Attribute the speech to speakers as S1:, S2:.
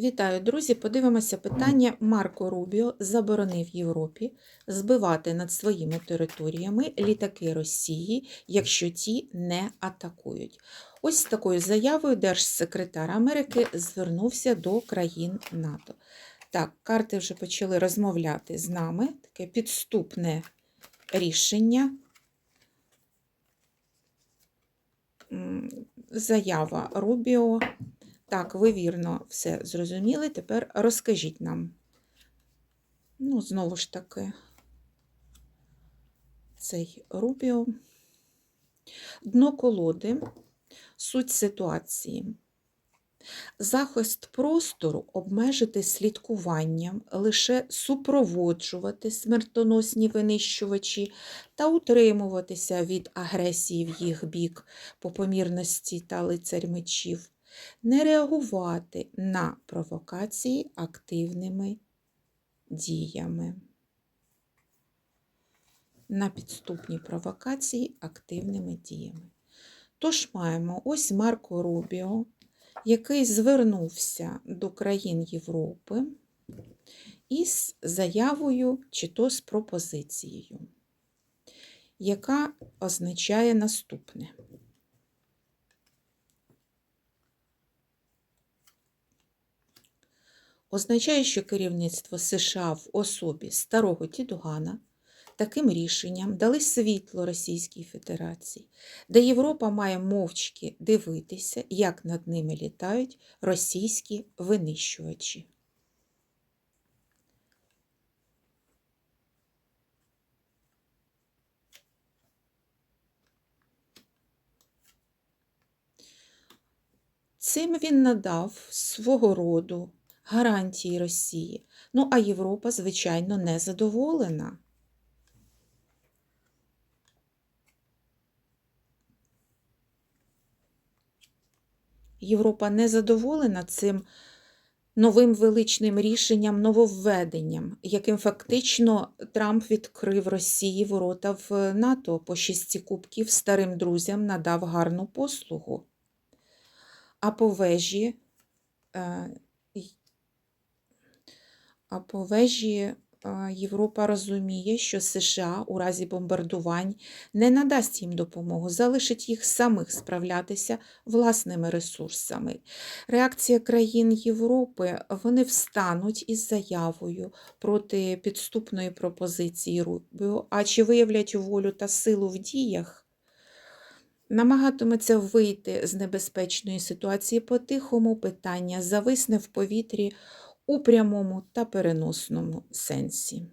S1: Вітаю, друзі! Подивимося питання. Марко Рубіо заборонив Європі збивати над своїми територіями літаки Росії, якщо ті не атакують. Ось з такою заявою держсекретар Америки звернувся до країн НАТО. Так, карти вже почали розмовляти з нами. Таке підступне рішення. Заява Рубіо. Так, ви вірно все зрозуміли. Тепер розкажіть нам. Ну, знову ж таки, цей Рубіо. Дно колоди, суть ситуації. Захист простору обмежити слідкуванням, лише супроводжувати смертоносні винищувачі та утримуватися від агресії в їх бік по помірності та лицарь мечів не реагувати на провокації активними діями. На підступні провокації активними діями. Тож маємо ось Марко Рубіо, який звернувся до країн Європи із заявою чи то з пропозицією, яка означає наступне. Означає, що керівництво США в особі старого Тідугана таким рішенням дали світло Російській Федерації, де Європа має мовчки дивитися, як над ними літають російські винищувачі. Цим він надав свого роду гарантії Росії. Ну, а Європа, звичайно, не задоволена. Європа не задоволена цим новим величним рішенням, нововведенням, яким фактично Трамп відкрив Росії ворота в НАТО по шісті кубків старим друзям надав гарну послугу. А по вежі е, а по вежі Європа розуміє, що США у разі бомбардувань не надасть їм допомогу, залишить їх самих справлятися власними ресурсами. Реакція країн Європи вони встануть із заявою проти підступної пропозиції Рубіо, а чи виявлять волю та силу в діях? Намагатиметься вийти з небезпечної ситуації по-тихому питання зависне в повітрі у прямому та переносному сенсі.